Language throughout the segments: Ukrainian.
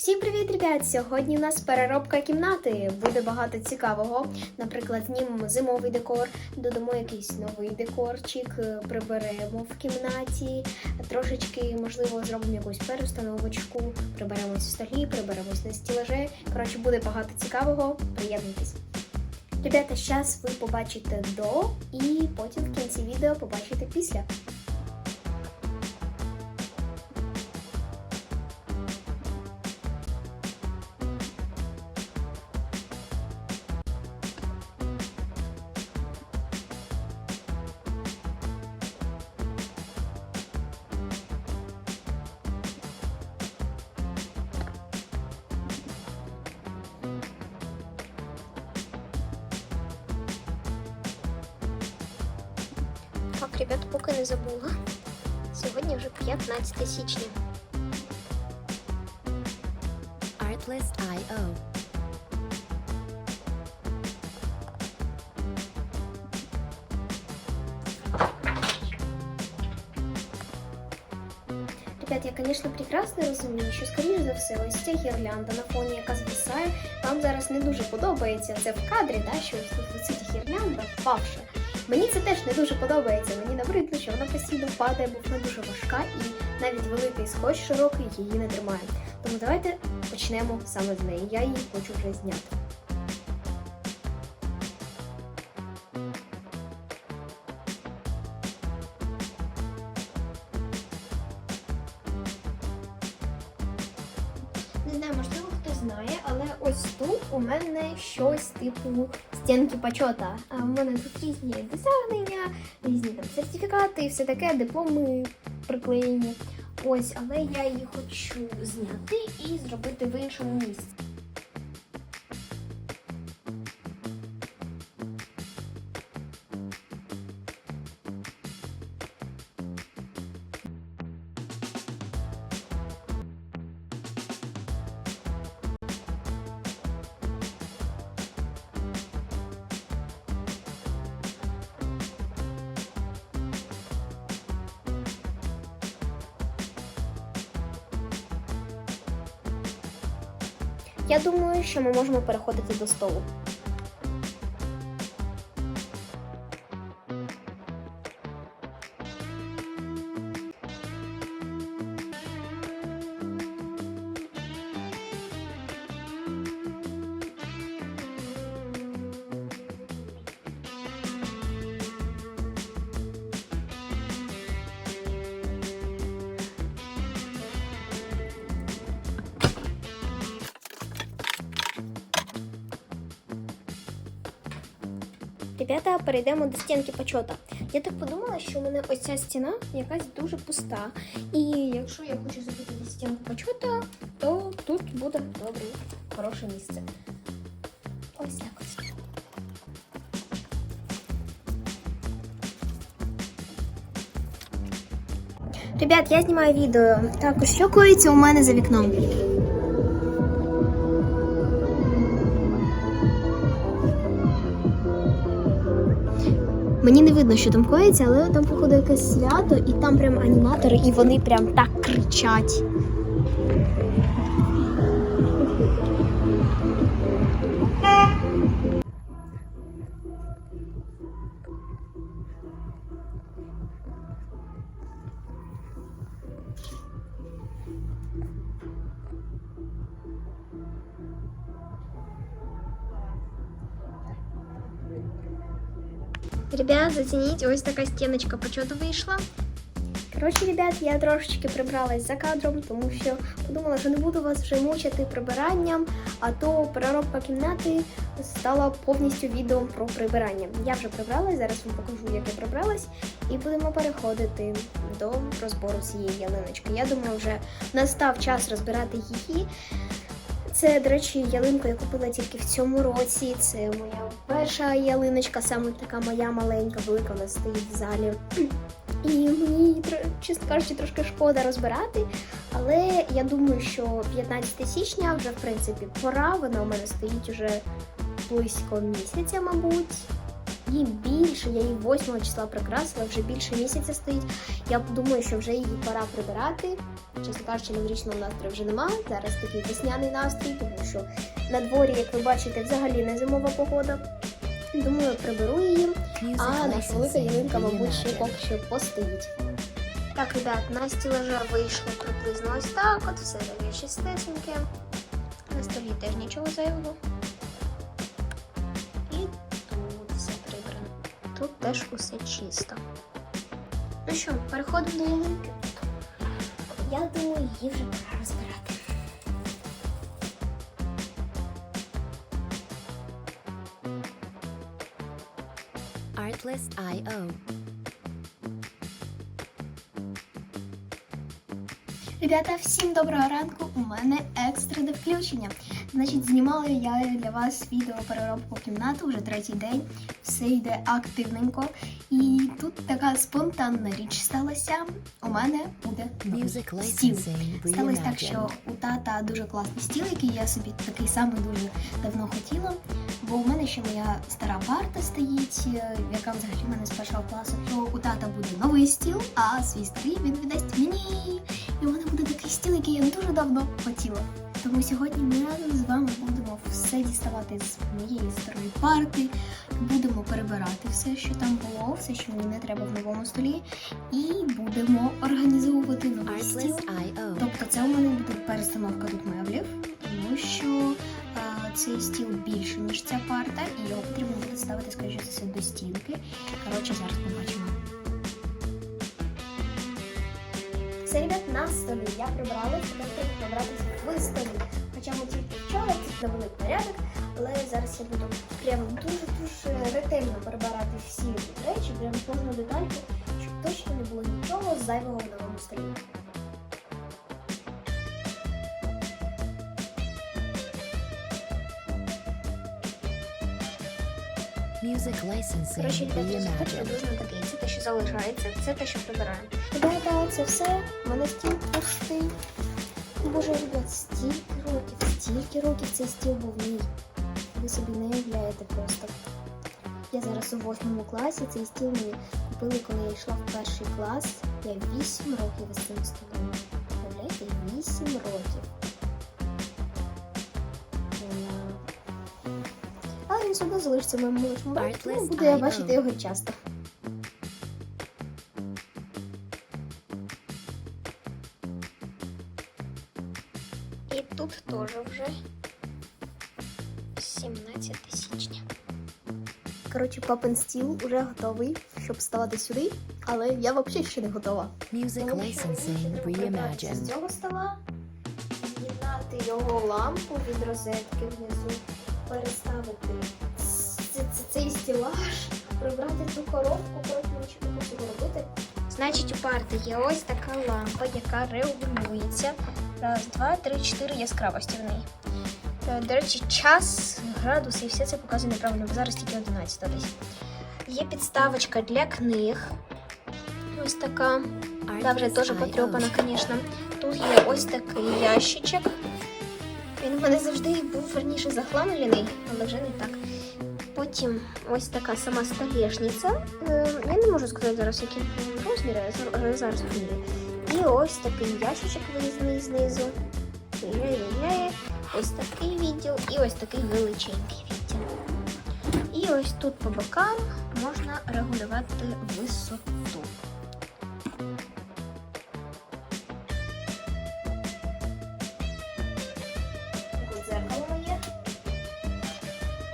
Всім привіт, ребят! Сьогодні у нас переробка кімнати. Буде багато цікавого. Наприклад, знімемо зимовий декор, додамо якийсь новий декорчик, е, приберемо в кімнаті, трошечки, можливо, зробимо якусь перестановочку, приберемось в столі, приберемось на стілажі. Коротше, буде багато цікавого. Приєднуйтесь. Ребята, зараз ви побачите до і потім в кінці відео побачите після. Так, ребят, поки не забула. Сьогодні вже 15 січня. Artlist.io. Ребят, я, конечно, прекрасно розумію, що, скоріш за все, ось ця гірлянда на фоні, яка звисає, вам зараз не дуже подобається. Це в кадрі, да, що ось тут висить гірлянда, впавша. Мені це теж не дуже подобається. Мені набридло, що вона постійно падає, бо вона дуже важка і навіть великий скотч широкий її не тримає. Тому давайте почнемо саме з неї. Я її хочу вже зняти. Не знаю, можливо, хто знає, у мене щось типу стінки почота. А в мене тут різні досягнення, різні там сертифікати все таке, дипломи приклеєні. Ось, але я її хочу зняти і зробити в іншому місці. Я думаю, що ми можемо переходити до столу. Ребята, перейдемо до стінки почота. Я так подумала, що у мене ось ця стіна якась дуже пуста. І якщо я хочу зробити стінку почота, то тут буде добре, хороше місце. Ось так ось. Ребят, я знімаю відео. Також що коїться у мене за вікном. Мені не видно, що там коїться, але там, походу, якесь свято, і там прям аніматори, і вони прям так кричать. Ребят, зацініть, ось така стіночка почету вийшла. Коротше, ребят, я трошечки прибралась за кадром, тому що подумала, що не буду вас вже мучити прибиранням, а то переробка кімнати стала повністю відео про прибирання. Я вже прибралась, зараз вам покажу, як я прибралась, і будемо переходити до розбору цієї ялиночки. Я думаю, вже настав час розбирати її. Це, до речі, ялинку я купила тільки в цьому році. Це моя перша ялиночка, саме така моя маленька, велика вона стоїть в залі. І мені, чесно кажучи, трошки шкода розбирати. Але я думаю, що 15 січня вже в принципі пора. Вона у мене стоїть уже близько місяця, мабуть. Її більше. Я її 8 числа прикрасила, вже більше місяця стоїть. Я думаю, що вже її пора прибирати. Чесно кажучи, новорічного настрою вже немає. Зараз такий весняний настрій, тому що на дворі, як ви бачите, взагалі не зимова погода. Думаю, приберу її. А наша велика ялинка, мабуть, ще поки що постоїть. Так, ребят, на стілажа вийшло приблизно ось так. От все таке чистесеньке. На столі теж нічого зайвого. Тут теж усе чисто. Ну що, переходимо до ялинки. Я думаю, її вже пора розбирати. Artlist.io. Ребята, всім доброго ранку! У мене екстрене включення. Значить, знімала я для вас відео переробку кімнати вже третій день. Все йде активненько. І тут така спонтанна річ сталася. У мене буде стіл. Сталося так, що у тата дуже класний стіл, який я собі такий самий дуже давно хотіла. Бо у мене ще моя стара парта стоїть, е, яка взагалі в мене з першого класу. То у тата буде новий стіл, а свій старий він віддасть мені. І у мене буде такий стіл, який я дуже давно хотіла. Тому сьогодні ми разом з вами будемо все діставати з моєї старої парти, будемо перебирати все, що там було, все, що мені не треба в новому столі, і будемо організовувати новий стіл. Тобто це у мене буде перестановка тут меблів, тому що а, цей стіл більше, ніж ця парта, і його потрібно буде ставити, скоріше все, до стінки. Коротше, зараз побачимо. Все, ребят, на столі я прибрала, тепер прибратися в столі. Хоча ми тільки вчора тут навели порядок, але зараз я буду прям дуже-дуже ретельно перебирати всі речі, прям кожну детальку, щоб точно не було нічого зайвого в новому столі. Music licensing Коротше, ребята, такий. Це те, що залишається, це те, що прибираємо. Ребята, це все. У мене стіл пустий. Боже, ребят, стільки років, стільки років цей стіл був мій. Ви собі не уявляєте просто. Я зараз у восьмому класі, цей стіл мені купили, коли я йшла в перший клас. Я вісім років із цим столом. Уявляєте, вісім років. Вона- Але він сюди залишиться моєму Artlist буду я бачити його часто. Папин стіл вже готовий, щоб ставати сюди, але я взагалі ще не готова. Music licensing прибрати З цього стола від'єднати його лампу від розетки внизу, переставити цей стілаж, прибрати цю коробку, коротше, нічого не можу робити. Значить, у парти є ось така лампа, яка регулюється. Раз, два, три, чотири яскравості в неї. Е, До речі, час, градуси і все це показує неправильно, бо зараз тільки 11 десь. Є підставочка для книг. Ось така. Да, вже теж потрьопана, звісно. Тут є ось такий ящичок. Він в мене завжди був верніше захламлений, але вже не так. Потім ось така сама столешниця. Е, Я не можу сказати зараз, який розмір, я зар- але зараз. І ось такий ящичок виїзний знизу. Ось такий відділ і ось такий величенький відділ. І ось тут по бокам можна регулювати висоту. Тут дзеркало моє.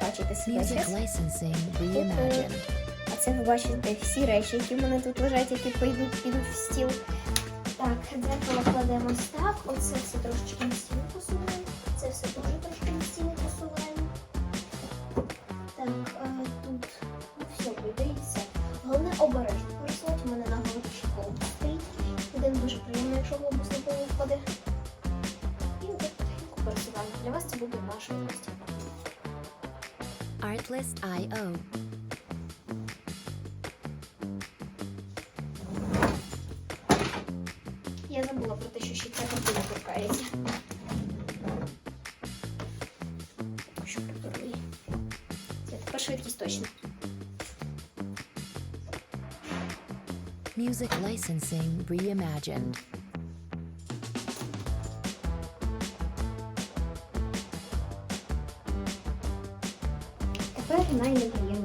Бачите Music зараз. licensing reimagined. А це ви бачите всі речі, які в мене тут лежать, які пойдуть, підуть в стіл. Так, дзеркало кладемо ось так. Оце все трошечки про те, що ще ця картина торкається. Що повторний. Це тепер точно. Music licensing reimagined. Тепер найнеприємніше.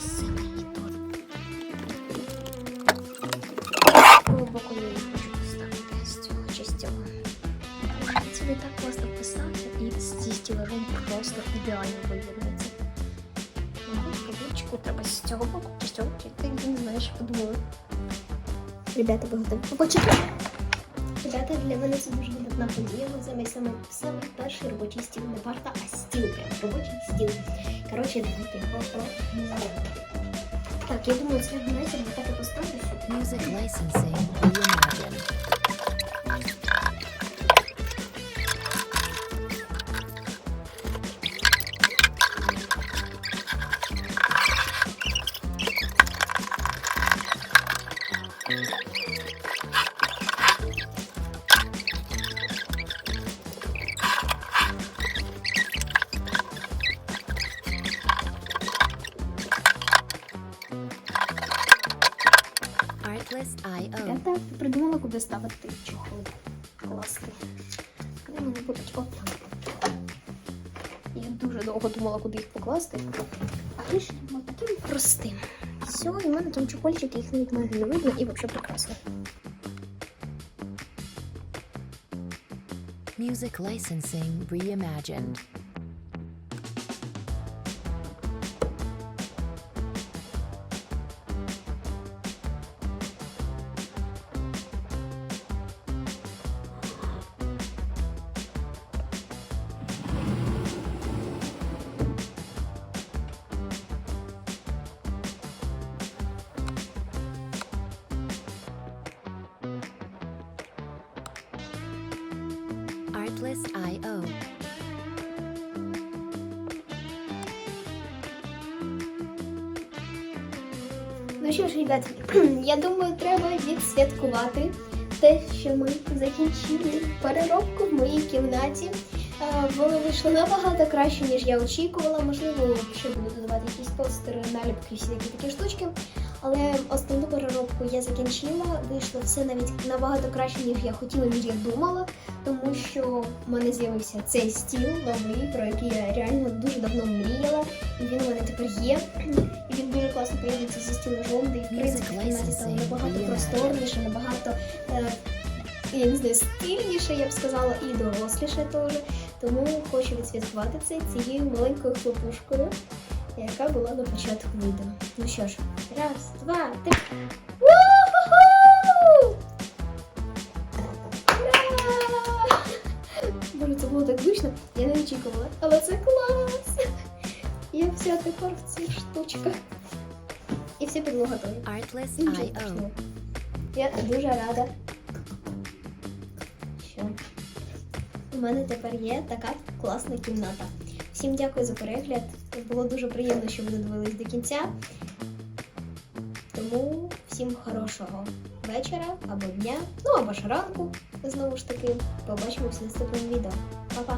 Вже несемо її тут. З цього боку я її хочу поставити з цього чи з цього. Сюди так класно писати і зі стілажом просто ідеально поєднується. Мабуть, поличку треба з цього боку чи з цього, чи ти не знаєш, подумала. Ребята, ви готові побачити? Ребята, для мене це дуже видатна подія. Ми замість саме саме перший робочий стіл, не парта, а стіл. Прям робочий стіл. Коротше, давайте його організуємо. Так, я думаю, це знаєте, ми так и поставлю. Music licensing. Куди ставити чохли. Класти. Вони будуть отак. Я дуже довго думала, куди їх покласти. А рішення таким простим. Все, і в мене там чохольчики, їх навіть майже не видно і взагалі прекрасно. Music licensing reimagined. Artlist.io. Ну що ж, ребят, я думаю, треба відсвяткувати те, що ми закінчили переробку в моїй кімнаті. Воно вийшло набагато краще, ніж я очікувала. Можливо, ще буду додавати якісь постери, наліпки, всі такі такі штучки. Але основну переробку я закінчила. Вийшло все навіть набагато краще, ніж я хотіла, ніж я думала. Тому що в мене з'явився цей стіл новий, про який я реально дуже давно мріяла. І він у мене тепер є. І він дуже класно поєднується зі стілажом, де і в принципі кімнаті стало набагато просторніше, набагато е, я не знаю, стильніше, я б сказала, і доросліше теж. Тому хочу відсвяткувати це цією маленькою хлопушкою, яка була на початку відео. Ну що ж, раз, два, три. Боже, це було так гучно, я не очікувала, але це клас! Я вся тепер в цих штучках. І вся підлога страшного. Я дуже рада. Що у мене тепер є така класна кімната. Всім дякую за перегляд. Було дуже приємно, що ви додивились до кінця. Тому всім хорошого вечора або дня, ну або ж ранку. Знову ж таки, Побачимось в наступному відео. Па-па!